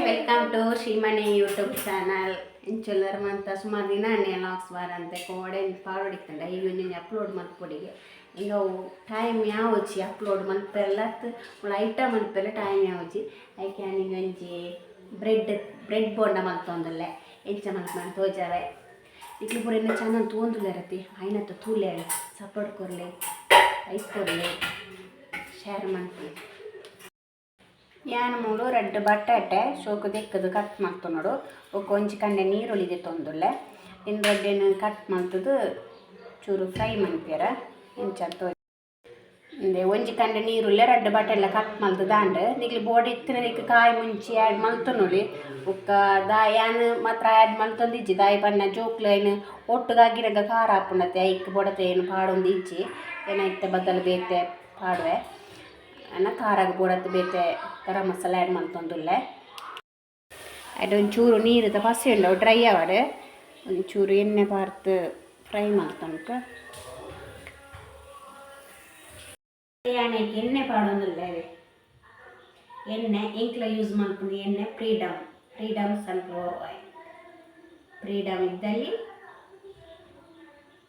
Welcome to Shrimani YouTube channel ಇಂಚುಲ್ಲರ್ ಮಂತ ಸುಮಾರು ದಿನ ಹಣ್ಣೆಲ್ಲ ಅಂತ ಕೋಡೆ ಪಾಡೋಡಿತ್ತಂಡ ಈವ್ನಿಂಗ್ ಅಪ್ಲೋಡ್ ಮಾಡ್ಕೊಡಿಗೆ ಈಗ ಟೈಮ್ ಯಾವಚ್ಚಿ ಅಪ್ಲೋಡ್ ಮಲ್ಪೆಲ್ಲ ಐಟಮ್ ಮಲ್ಪೆಲ್ಲ ಟೈಮ್ ಯಾವಚ್ಚಿ ಅದಕ್ಕೆ ನನಗೆ ಒಂಜಿ ಬ್ರೆಡ್ ಬ್ರೆಡ್ ಬೋಂಡ ಮಲ್ತೊಂದಲ್ಲ ಎಂಚ ಮಂತ್ ತೋಜಾವೆ ಇಟ್ಲು ಪೂರ ಇನ್ನೂ ಚೆನ್ನಾಗಿ ತೊಗೊಂದುಲ್ಲ ಇರತ್ತಿ ಆಯ್ನತ್ತ ತೂಲೆ ಸಪೋರ್ಟ್ ಕೊರ್ಲೆ ಐಸ್ ಕೊರ್ಲೆ ಶೇರ್ ಮಾಡ್ತೀನಿ ಯಾನ್ ಮೂಲು ರೆಡ್ ಬಟಾಟೆ ಶೋಕು ದೆಕ್ಕದು ಕಟ್ ಮಾಡ್ತು ನೋಡು. ಒಕ್ಕ ಒಂಜಿ ಕಂಡೆ ನೀರುಳ್ಳಿದೆ ತೊಂದುಲ್ಲೆ. ಇನ್ನು ದೊಡ್ಡೇನು ಕಟ್ ಮಾಡ್ತದು ಚೂರು ಫ್ರೈ ಮನ್ಪೇರ ಎಂಚಂತ ಇಂದೆ ಒಂಜಿ ಕಂಡೆ ನೀರುಲ್ಲೆ ರೆಡ್ ಬಟೆಲ್ಲ ಕಟ್ ಮಲ್ತು ದಾಂಡ್. ನಿಗ್ಲಿ ಬೋಡಿ ಇತ್ತಿನ ನಿಕ್ ಕಾಯಿ ಮುಂಚಿ ಆಡ್ ಮಲ್ತು ನೋಡಿ. ಒಕ್ಕ ದಾ ಯಾನ್ ಮಾತ್ರ ಆ್ಯಡ್ ಮಲ್ತೊಂದಿಜ್ಜಿ ದಾಯಿ ಬಣ್ಣ ಜೋಕ್ಲೈನ್ ಒಟ್ಟುಗಾಗಿರಾಗ ಖಾರ ಹಾಪುಂಡತೆ ಐಕ್ ಬೊಡತೆ ಏನು ಪಾಡೊಂದು ಇಜ್ಜಿ. ಏನಾಯ್ತ, ಬದಲು ಬೇತೆ ಪಾಡುವೆ. ಅನ್ನ ಖಾರಾಗ ಬೋಡತ್ತೆ ಬೇತೆ ಗರಂ ಮಸಾಲ ಆ್ಯಡ್ ಮಾಡ್ತೊಂದುಲ್ಲೆ. ಒಂಚೂರು ನೀರು ಪಸಿ ಉಂಡವು ಡ್ರೈ ಆವಡ್. ಒಂಚೂರು ಎಣ್ಣೆ ಪಾರ್ತ್ ಫ್ರೈ ಮಾಡ್ತೊಂಡ್ಕ ಬಿರಿಯಾನಿಗೆ ಎಣ್ಣೆ ಪಾಡೊಂದುಲ್ಲೆ ಎಣ್ಣೆ ಇಂಕ್ಲ ಯೂಸ್ ಮಾಡ್ಕೊಂಡು ಎಣ್ಣೆ Freedom Freedom sunflower oil Freedom ಇದ್ದಲ್ಲಿ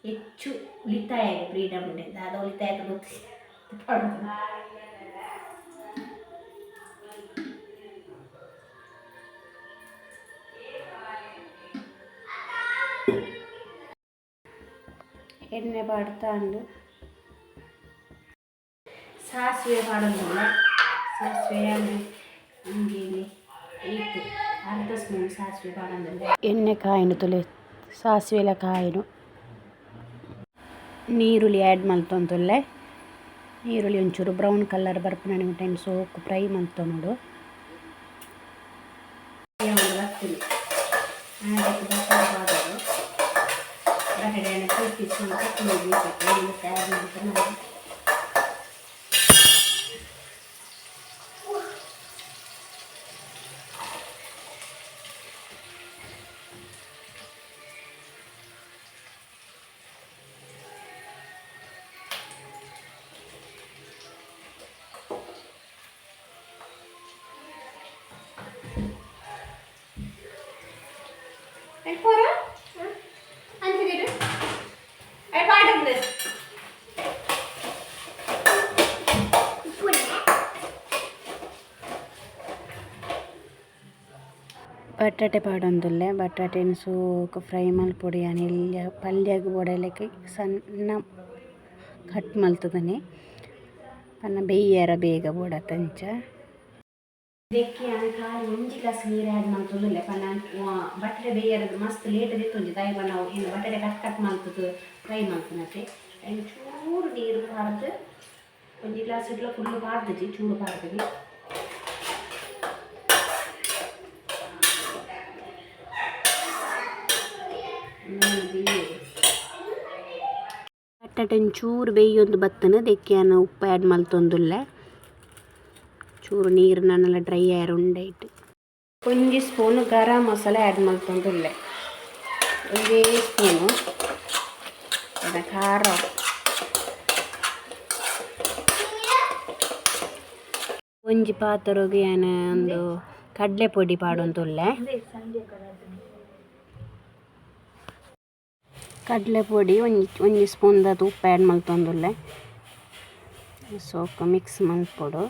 ಹೆಚ್ಚು ಉಳಿತಾಯ ಫ್ರೀಡಮ್ ಇದೆ. ಅದು ಉಳಿತಾಯ ಗೊತ್ತಿಲ್ಲ. ಎಣ್ಣೆ ಬಾಡ್ತಾಂಡು ಸಾಸಿವೆ ಬಾಡೋದಿಲ್ಲ ಸಾಸಿವೆ ಅಂದರೆ ನಮಗೆ ಇತ್ತು. ಅರ್ಧ ಸ್ಪೂನ್ ಸಾಸಿವೆ ಬಾಡೋದಿಲ್ಲ ಎಣ್ಣೆ ಕಾಯಿನು ತುಲೆ ಸಾಸಿವೆಲ ಕಾಯಿನು. ನೀರುಳ್ಳಿ ಆ್ಯಡ್ ಮಲ್ತೊಂದುಲ್ಲೆ ಈರುಳ್ಳಿ ಒಂಚೂರು ಬ್ರೌನ್ ಕಲರ್ ಬರ್ಪುನನೆ ಟೈಮ್ ಸೋಕು ಫ್ರೈ ಮಲ್ತ ನೋಡು. ಬಟಾಟೆಯನ್ನು ಕೂಡಿಸ್ಕೊಂಡು ಕಟ್ ಮಾಡಿ ಒಂದು ತಯಾರು ಮಾಡ್ಕೊಂಡು ನಾನು ಬಟಾಟೆ ಪಾಡೊಂದುಲ್ಲೆ ಬಟಾಟೆನ ಸೂಕ್ ಫ್ರೈ ಮಲ್ಪೊಡಿ ಯಾನ್ ಎಲ್ಯ ಪಲ್ಯಗ್ ಬೋಡೈಲಕ್ಕೆ ಸಣ್ಣ ಕಟ್ ಮಲ್ತದನೆ. ಪನ್ನ ಬೇಯ್ಯರ ಬೇಗ ಬೋಡತ್ತಂಚ ಇದಕ್ಕೆ ಆನೆ ಕಾಲಿ ಒಂಜಿ ಗ್ಲಾಸ್ ನೀರು ಆ್ಯಡ್ ಮಲ್ತೊಂದುಲ್ಲೆ ಪನ್ನ ಬಟಾಟೆ ಬೇಯ್ಯರದು ಮಸ್ತ್ ಲೇಟ್ ದಿತ್ತೊಂಜಿ ದಾಯಿ ಬಣ್ಣ ಏನು ಬಟಾಟೆ ಕಟ್ ಕಟ್ ಮಲ್ತದು ಫ್ರೈ ಮಲ್ತನತೆ ಚೂರು ನೀರು ಪಾರ್ದು ಒಂಜಿ ಗ್ಲಾಸ್ ಇಟ್ಲ ಫುಲ್ಲು ಪಾರ್ದಜಿ ಚೂರು ಪಾರ್ದಜಿ ಬಟಾಟೆ ಚೂರು ಬೇಯೊಂದು ಬತ್ತನ ದೆಕ್ಕಿಯನ ಉಪ್ಪು ಆ್ಯಡ್ ಮಲ್ತೊಂದುಲ್ಲೆ. ಚೂರು ನೀರು ನನ್ನೆಲ್ಲ ಡ್ರೈ ಆಯ್ರು ಉಂಡೈಟ್ ಒಂಜಿ ಸ್ಪೂನು ಗರಂ ಮಸಾಲೆ ಆ್ಯಡ್ ಮಲ್ತೊಂದುಲ್ಲೆ. ಒಂದೇ ಸ್ಪೂನು ಖಾರ. ಒಂಜಿ ಪಾತ್ರೆಗೆ ಏನ ಒಂದು ಕಡಲೆ ಪೊಡಿ ಪಾಡೊಂದುಲ್ಲೆ ಕಡಲೆ ಪುಡಿ ಒಂಜಿ ಒಂಜಿ ಸ್ಪೂನ್ದದು ಉಪ್ಪು ಆ್ಯಡ್ ಮಲ್ತೊಂದುಲ್ಲೆ ಸೋಕು ಮಿಕ್ಸ್ ಮಲ್ಪೊಡು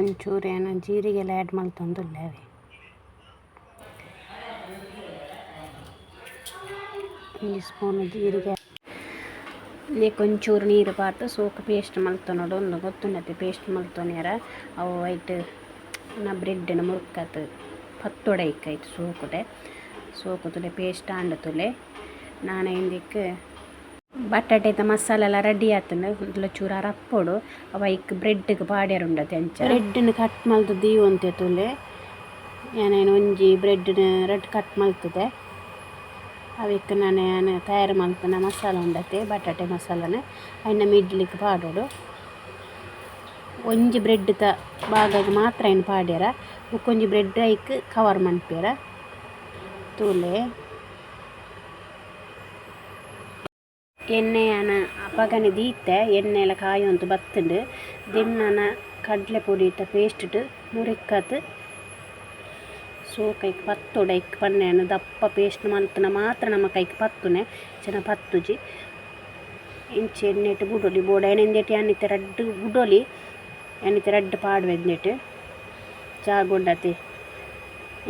ಒಂಚೂರು ಏನೋ ಜೀರಿಗೆ ಎಲ್ಲ ಆ್ಯಡ್ ಮಲ್ತೊಂದುಲ್ಲೆ ಅವೆ ಒಂಜಿ ಸ್ಪೂನ್ ಜೀರಿಗೆ. ಇದಕ್ಕೆ ಒಂಚೂರು ನೀರು ಪಾರ್ದು ಸೋಕು ಪೇಸ್ಟ್ ಮಲ್ತೊನೋಡು ಒಂದು ಗೊತ್ತುಂಡತೆ ಪೇಸ್ಟ್ ಮಲ್ತೊನ್ಯಾರ ಅವು ವೈಟ್ ನಾ ಬ್ರೆಡ್ಡಿನ ಮುರುಕತ್ತು ಪತ್ತೊಡೆ ಇಕ್ಕಾಯ್ತು ಸೋಕುಡೆ ಸೋಕುತುಲೆ ಪೇಸ್ಟ್ ಆಂಡತುಲೆ. ನಾನು ಬಟಾಟೆದ ಮಸಾಲ ಎಲ್ಲ ರೆಡಿ ಆತಂಡ. ಒಂದುಲ ಚೂರ ರಪ್ಪೊಡು ಅವ ಇಕ್ ಬ್ರೆಡ್ಗೆ ಪಾಡ್ಯಾರ ಉಂಡತೆ ಅಂಚ. ಬ್ರೆಡ್ನ ಕಟ್ ಮಲ್ತು ದೀವಂತೆ ತುಲೆ ಏನೇನು ಒಂಜಿ ಬ್ರೆಡ್ನ ರೆಡ್ ಕಟ್ ಮಲ್ತದೆ. ಅವಕ್ಕೆ ನಾನು ತಯಾರು ಮಲ್ಪನ ಮಸಾಲ ಉಂಡತೆ, ಬಟಾಟೆ ಮಸಾಲನ. ಅನ್ನ ಮಿಡ್ಲಿಕ್ಕೆ ಪಾಡೋಡು ಒಂಜಿ ಬ್ರೆಡ್ ತ ಭಾಗ ಮಾತ್ರ ಏನು ಪಾಡ್ಯಾರ ಬೊಕೊಂಜಿ ಬ್ರೆಡ್ ಐಕ್ ಕವರ್ ಮನ್ಪೇರ ತೂಲೆ. ಎಣ್ಣೆಯನ ಪಗನೆ ದೀತೆ ಎಣ್ಣೆಲ ಕಾಯೊಂದು ಬತ್ತುಂಡು. ದಿನ್ನನ ಕಡಲೆ ಪುಡಿ ಇಟ್ಟ ಪೇಸ್ಟ್ ಮುರಿಕ್ಕತ್ ಸೊ ಸೋಕೈ ಪತ್ತೊಡ ಇಕ್ ಪನ್ನೆಯನ್ನು ದಪ್ಪ ಪೇಸ್ಟ್ ಮಲ್ತನ ಮಾತ್ರ ನಮ್ಮ ಕೈಗೆ ಪತ್ತುನೆ ಚೆನ್ನ ಪತ್ತುಜಿ. ಇಂಚಿ ಎಣ್ಣೆ ಇಟ್ಟು ಬುಡೊಲಿ ಬೋಡ ಎಣ್ಣೆಂದೇಟಿ ಅನ್ನಿತ್ತೆ ರಡ್ಡು ಬುಡೊಲಿ ಎನ್ನಿತ್ತೆ ರಡ್ಡು ಚಾ ಜಾಗೊಂಡತಿ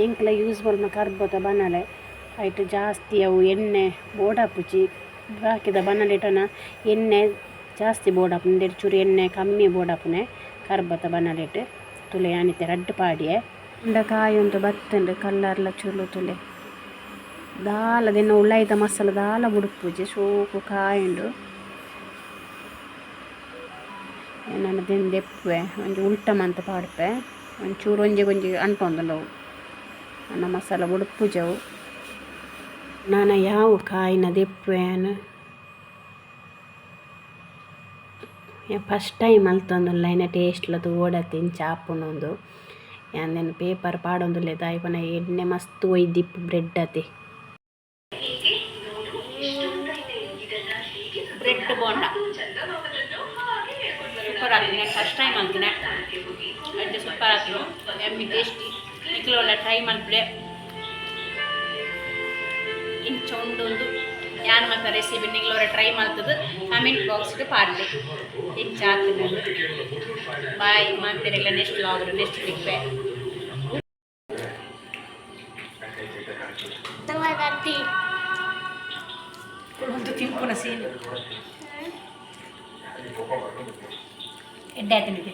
ಇಂಕ್ಲ ಯೂಸ್ ಮ ಕರ್ಬೋತ ಬನಲೆ. ಐಟ್ ಜಾಸ್ತಿ ಅವು ಎಣ್ಣೆ ಬೋಡಾಪುಜಿ ಹಾಕಿದ ಬನಲಿಟನ ಎಣ್ಣೆ ಜಾಸ್ತಿ ಬೋಡಾಪುಂಡು ಚೂರು ಎಣ್ಣೆ ಕಮ್ಮಿ ಬೋಡಾಪುನೆ ಕರ್ಬತ ಬನಲಿಟ್ ತುಲೆ ಅನಿತೆ ರಡ್ಡು ಪಾಡಿಯೆ. ಉಂಡ ಕಾಯೊಂದು ಕಲರ್ ಕಲ್ಲರ್ಲ ಚುಲು ತುಲೆ. ದಾಲ ದಿನ ಉಳ್ಳಾಯ್ದ ಮಸಾಲ ದಾಲ ಪೂಜೆ ಸೋಕು ಕಾಯುಂಡು ನಾನು ದಿನ ದೆಪ್ಪೆ ಒಂಜಿ ಉಲ್ಟ ಮಂತ ಪಾಡ್ಪೆ. ಒಂಚೂರು ಒಂಜಿ ಅಂಟೊಂದು ನಾವು. ನನ್ನ ಮಸಾಲ ಬುಡುಪುಜವು ನಾನು ಯಾವ ಕಾಯಿನ ದೆಪ್ಪೆನು ಫಸ್ಟ್ ಟೈಮ್ ಅಲ್ತೊಂದುಲ್ಲ ಇನ್ನ ಟೇಸ್ಟ್ಲದು ಓಡತ್ತೆ ಇಂಚ ಆಪುಂಡೊಂದು ಯಾನ್ ಪೇಪರ್ ಪಾಡೊಂದುಲ್ಲೆ ದಾಯಪನ ಎಣ್ಣೆ ಮಸ್ತ್ ಒಯ್ದಿಪ್ಪು ಬ್ರೆಡ್ ಅತೆ ಬ್ರೆಡ್ ಬೋಂಡ ಸೂಪರ್ ಆಗ್ತೀನಿ ಫಸ್ಟ್ ಟೈಮ್ ಅಂತೀನಿ ಅಡ್ಡೆ ಸೂಪರ್ ಆಗ್ತೀನಿ ಎಮ್ಮಿ ಟೇಸ್ಟಿ ನಿಕ್ಲೊಳ್ಳೆ ಟ್ರೈ ಮಾಡಿಬಿಡೆ ಇಂಚ ಉಂಡೊಂದು ಯಾನ್ ಮಾತ ರೆಸಿಪಿ ನಿಗ್ಲೋರೆ ಟ್ರೈ ಮಾಡ್ತದೆ. ಕಮೆಂಟ್ ಬಾಕ್ಸ್ಗೆ ಪಾಡ್ಲಿ. ಇಂಚ ಆಗ್ತದೆ ಬಾಯ್ ಮಾಡ್ತೀರಿಲ್ಲ ನೆಕ್ಸ್ಟ್ ಲಾಗ್ರು ನೆಕ್ಸ್ಟ್ ಕ್ಲಿಪ್ಪೆ ಒಂದು ತಿಂಪುನ ಸೀನು. ಎಡ್ಡೆ ಆತನಿಗೆ